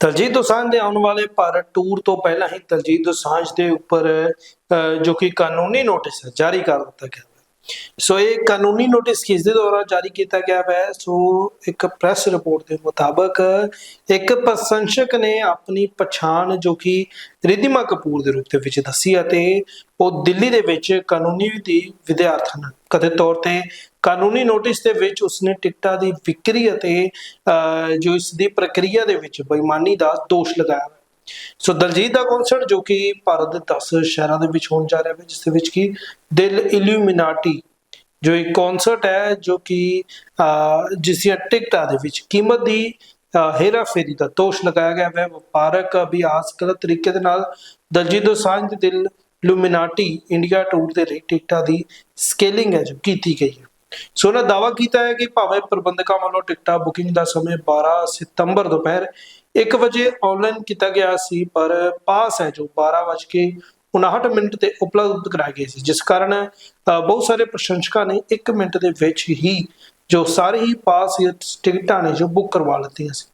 ਦਲਜੀਤ ਦੋਸਾਂਝ ਦੇ ਆਉਣ ਵਾਲੇ ਭਾਰਤ ਟੂਰ ਤੋਂ ਪਹਿਲਾਂ ਹੀ ਦਲਜੀਤ ਦੋਸਾਂਝ ਦੇ ਉੱਪਰ ਅਹ, ਜੋ ਕਿ ਕਾਨੂੰਨੀ ਨੋਟਿਸ ਹੈ ਜਾਰੀ ਕਰ ਦਿੱਤਾ ਗਿਆ। ਸੋ ਇਹ ਕਾਨੂੰਨੀ ਨੋਟਿਸ ਕਿਸ ਦੇ ਦੁਆਰਾ ਜਾਰੀ ਕੀਤਾ ਗਿਆ ਹੈ ਸੋ ਇੱਕ ਪ੍ਰੈਸ ਰਿਪੋਰਟ ਦੇ ਮੁਤਾਬਕ ਇੱਕ ਪ੍ਰਸ਼ੰਸਕ ਨੇ ਆਪਣੀ ਪਛਾਣ ਜੋ ਕਿ ਰਿਧਿਮਾ ਕਪੂਰ ਦੇ ਰੂਪ ਦੇ ਵਿੱਚ ਦੱਸੀ ਅਤੇ ਉਹ ਦਿੱਲੀ ਦੇ ਵਿੱਚ ਕਾਨੂੰਨੀ ਦੀ ਵਿਦਿਆਰਥਣ ਕਥਿਤ ਤੌਰ ਤੇ ਕਾਨੂੰਨੀ ਨੋਟਿਸ ਦੇ ਵਿੱਚ ਉਸਨੇ ਟਿਕਟਾਂ ਦੀ ਵਿਕਰੀ ਅਤੇ ਅਹ, ਜੋ ਇਸ ਦੀ ਪ੍ਰਕਿਰਿਆ ਦੇ ਵਿੱਚ ਬੇਈਮਾਨੀ ਦਾ ਦੋਸ਼ ਲਗਾਇਆ ਸੋ ਦਲਜੀਤ ਦਾ ਕਨਸਰਟ ਜੋ ਕਿ ਭਾਰਤ ਦੇ 10 ਸ਼ਹਿਰਾਂ ਦੇ ਵਿੱਚ ਹੋਣ ਜਾ ਰਿਹਾ ਹੈ ਜਿਸ ਦੇ ਵਿੱਚ ਕਿ ਦਿਲ ਇਲੂਮੀਨਾਟੀ ਜੋ ਇੱਕ ਕਨਸਰਟ ਹੈ ਜੋ ਕਿ ਜਿਸ ਦੀਆਂ ਟਿਕਟਾਂ ਦੇ ਵਿੱਚ ਕੀਮਤ ਦੀ ਅਹ, ਹੇਰਾਫੇਰੀ ਦਾ ਦੋਸ਼ ਲਗਾਇਆ ਗਿਆ ਹੈ ਵਪਾਰਕ ਅਭਿਆਸ ਗਲਤ ਤਰੀਕੇ ਦੇ ਨਾਲ ਦਲਜੀਤ ਦੋਸਾਂਝ ਦੇ ਦਿਲ ਲੂਮੀਨਾਟੀ ਇੰਡੀਆ ਟੂਰ ਦੇ ਲਈ ਟਿਕਟਾਂ ਦੀ ਸਕੇਲਿੰਗ ਹੈ ਜੋ ਕੀਤੀ ਗਈ ਹੈ। ਸੋ ਉਹਨਾਂ ਦਾਵਾ ਕੀਤਾ ਹੈ ਕਿ ਭਾਵੇਂ ਪ੍ਰਬੰਧਕਾਂ ਵੱਲੋਂ ਟਿਕਟਾਂ ਬੁਕਿੰਗ ਦਾ ਸਮੇਂ 12 ਸਤੰਬਰ ਦੁਪਹਿਰ 1 ਵਜੇ ਆਨਲਾਈਨ ਕੀਤਾ ਗਿਆ ਸੀ, ਪਰ ਪਾਸ ਹੈ ਜੋ 12 ਵਜੇ ਕੇ 59 ਮਿੰਟ ਤੇ ਉਪਲਬਧ ਕਰਾਏ ਗਏ ਸੀ। ਜਿਸ ਕਾਰਨ ਬਹੁਤ ਸਾਰੇ ਪ੍ਰਸ਼ੰਸਕਾਂ ਨੇ 1 ਮਿੰਟ ਦੇ ਵਿੱਚ ਹੀ ਜੋ ਸਾਰੇ ਹੀ ਪਾਸ ਟਿਕਟਾਂ ਨੇ ਜੋ ਬੁੱਕ ਕਰਵਾ ਲਿੱਤੀਆਂ ਸੀ।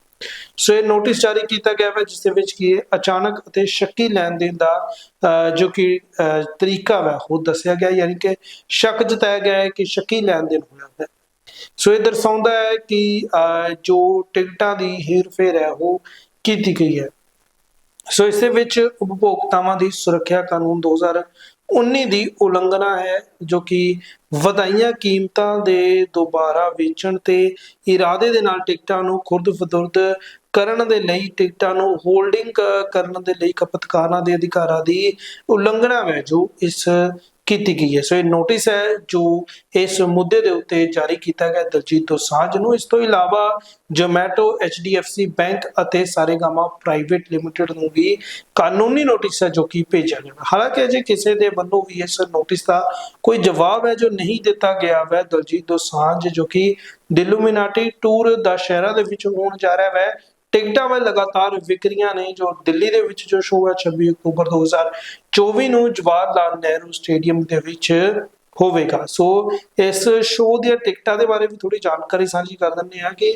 ਸੋ ਇਹ ਨੋਟਿਸ ਜਾਰੀ ਕੀਤਾ ਗਿਆ ਹੈ ਜਿਸ ਦੇ ਵਿੱਚ ਕੀ ਅਚਾਨਕ ਅਤੇ ਸ਼ੱਕੀ ਲੈਣ ਦੇਣ ਦਾ ਜੋ ਕਿ ਤਰੀਕਾ ਹੈ ਉਹ ਦੱਸਿਆ ਗਿਆ। ਯਾਨੀ ਕਿ ਸ਼ੱਕ ਜਤਾਇਆ ਗਿਆ ਹੈ ਕਿ ਸ਼ੱਕੀ ਲੈਣ ਦੇਣ ਹੋਇਆ ਹੈ। ਸੋ ਇਹ ਦਰਸਾਉਂਦਾ ਹੈ ਕਿ ਜੋ ਟਿਕਟਾਂ ਦੀ ਹੇਰ-ਫੇਰ ਹੈ, ਉਹ ਕੀਤੀ ਗਈ ਹੈ। ਸੋ ਇਸ ਵਿੱਚ ਉਪਭੋਗਤਾਵਾਂ ਦੀ ਸੁਰੱਖਿਆ ਕਾਨੂੰਨ 2019 ਦੀ ਉਲੰਘਣਾ ਹੈ, ਜੋ ਕਿ ਵਧਾਈਆਂ ਕੀਮਤਾਂ ਦੇ ਦੁਬਾਰਾ ਵੇਚਣ ਤੇ ਇਰਾਦੇ ਦੇ ਨਾਲ ਟਿਕਟਾਂ ਨੂੰ ਖੁਰਦ-ਫਦੁਰਦ ਕਰਨ ਦੇ ਲਈ, ਟਿਕਟਾਂ ਨੂੰ ਹੋਲਡਿੰਗ ਕਰਨ ਦੇ ਲਈ ਖਪਤਕਾਰਾਂ ਦੇ ਅਧਿਕਾਰਾਂ ਦੀ ਉਲੰਘਣਾ ਹੈ, ਜੋ ਇਸ ਕੀਤੀ ਗਈ ਹੈ। ਸੋ ਇਹ ਨੋਟਿਸ ਹੈ ਜੋ ਇਸ ਮੁੱਦੇ ਦੇ ਉੱਤੇ ਜਾਰੀ ਕੀਤਾ ਗਿਆ। ਦਲਜੀਤ ਦੋਸਾਂਝ ਨੂੰ ਇਸ ਤੋਂ ਇਲਾਵਾ ਜੋਮੈਟੋ HDFC ਬੈਂਕ ਅਤੇ ਸਾਰੇਗਾਮਾ ਪ੍ਰਾਈਵੇਟ ਲਿਮਟਿਡ ਨੂੰ ਵੀ ਕਾਨੂੰਨੀ ਨੋਟਿਸ ਹੈ ਜੋ ਕਿ ਭੇਜਿਆ ਗਿਆ। ਹਾਲਾਂਕਿ ਅਜੇ ਕਿਸੇ ਦੇ ਵੱਲੋਂ ਵੀ ਇਸ ਨੋਟਿਸ ਦਾ ਕੋਈ ਜਵਾਬ ਹੈ ਜੋ ਨਹੀਂ ਦਿੱਤਾ ਗਿਆ ਹੈ ਦਲਜੀਤ ਦੋਸਾਂਝ ਜੋ ਕਿ ਦਿਲੂਮੀਨਾਟੀ ਟੂਰ ਦਾ ਸ਼ਹਿਰਾਂ ਦੇ ਵਿੱਚ ਹੋਣ ਜਾ ਰਿਹਾ ਹੈ ਟਿਕਟਾਂ ਵਿੱਚ ਲਗਾਤਾਰ ਵਿਕਰੀਆਂ ਨੇ, ਜੋ ਦਿੱਲੀ ਦੇ ਵਿੱਚ ਜੋ ਸ਼ੋਅ ਹੈ 26 ਅਕਤੂਬਰ 2024 ਨੂੰ ਜਵਾਹਰ ਲਾਲ ਨਹਿਰੂ ਸਟੇਡੀਅਮ ਦੇ ਵਿੱਚ ਹੋਵੇਗਾ। ਸੋ ਇਸ ਸ਼ੋਅ ਦੀਆਂ ਟਿਕਟਾਂ ਦੇ ਬਾਰੇ ਵੀ ਥੋੜੀ ਜਾਣਕਾਰੀ ਸਾਂਝੀ ਕਰ ਦਿੰਦੇ ਹਾਂ ਕਿ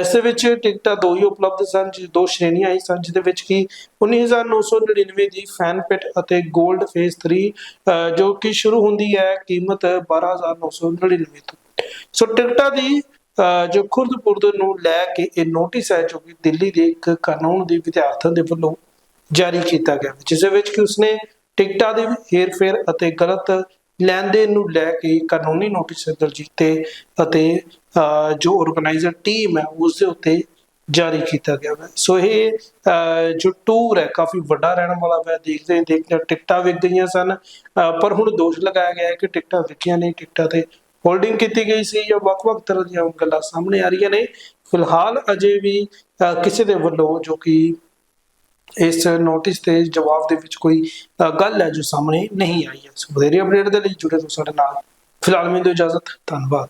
ਇਸ ਵਿੱਚ ਟਿਕਟਾਂ ਦੋ ਹੀ ਉਪਲਬਧ ਸਨ ਜਿ ਦੋ ਸ਼੍ਰੇਣੀਆਂ ਹੀ ਸਨ ਜਿਹਦੇ ਵਿੱਚ ਕੀ 19999 ਦੀ ਫੈਨ ਪਿਟ ਅਤੇ 골ਡ ਫੇਸ 3 ਅਹ, ਜੋ ਕਿ ਸ਼ੁਰੂ ਹੁੰਦੀ ਹੈ ਕੀਮਤ 12999 ਤੋਂ। ਸੋ ਟਿਕਟਾਂ ਦੀ ਅਹ, ਜੋ ਖੁਰਦਪੁਰਦ ਨੂੰ ਲੈ ਕੇ ਇਹ ਨੋਟਿਸ ਹੈ ਜੋ ਕਿ ਦਿੱਲੀ ਦੇ ਇੱਕ ਕਾਨੂੰਨ ਦੇ ਵਿਦਿਆਰਥਣ ਦੇ ਵੱਲੋਂ ਜਾਰੀ ਕੀਤਾ ਗਿਆ ਜਿਸ ਵਿੱਚ ਕਿ ਉਸਨੇ ਟਿਕਟਾਂ ਦੇ ਹੇਰ-ਫੇਰ ਅਤੇ ਗਲਤ ਲੈਣ ਦੇਣ ਨੂੰ ਲੈ ਕੇ ਕਾਨੂੰਨੀ ਨੋਟਿਸ ਦਰਜ ਕੀਤੇ ਅਤੇ ਜੋ ਆਰਗੇਨਾਈਜ਼ਰ ਟੀਮ ਹੈ, ਉਸ ਦੇ ਉੱਤੇ ਜਾਰੀ ਕੀਤਾ ਗਿਆ ਹੈ। ਸੋ ਇਹ ਜੋ ਟੂਰ ਹੈ, ਕਾਫੀ ਵੱਡਾ ਰਹਿਣ ਵਾਲਾ ਹੈ। ਦੇਖਦੇ ਹੀ ਦੇਖਦੇ ਟਿਕਟਾਂ ਵਿਕ ਗਈਆਂ ਸਨ। ਪਰ ਹੁਣ ਦੋਸ਼ ਲਗਾਇਆ ਗਿਆ ਹੈ ਕਿ ਟਿਕਟਾਂ ਵਿਕੀਆਂ ਨਹੀਂ। ਟਿਕਟਾਂ ਤੇ ਹੋਲਡਿੰਗ ਕੀਤੀ ਗਈ ਸੀ ਜਾਂ ਵੱਖ-ਵੱਖ ਤਰ੍ਹਾਂ ਦੀਆਂ ਗੱਲਾਂ ਸਾਹਮਣੇ ਆ ਰਹੀਆਂ ਨੇ। ਫਿਲਹਾਲ ਅਜੇ ਵੀ ਕਿਸੇ ਦੇ ਵੱਲੋਂ ਜੋ ਕਿ ਇਸ ਨੋਟਿਸ ਤੇ ਜਵਾਬ ਦੇ ਵਿੱਚ ਕੋਈ ਅ, ਗੱਲ ਹੈ ਜੋ ਸਾਹਮਣੇ ਨਹੀਂ ਆਈ ਹੈ। ਸੋ ਵਧੇਰੇ ਅਪਡੇਟ ਦੇ ਲਈ ਜੁੜੇ ਰਹੋ ਸਾਡੇ ਨਾਲ। ਫਿਲਹਾਲ ਮੈਨੂੰ ਦਿਓ ਇਜਾਜ਼ਤ ਧੰਨਵਾਦ।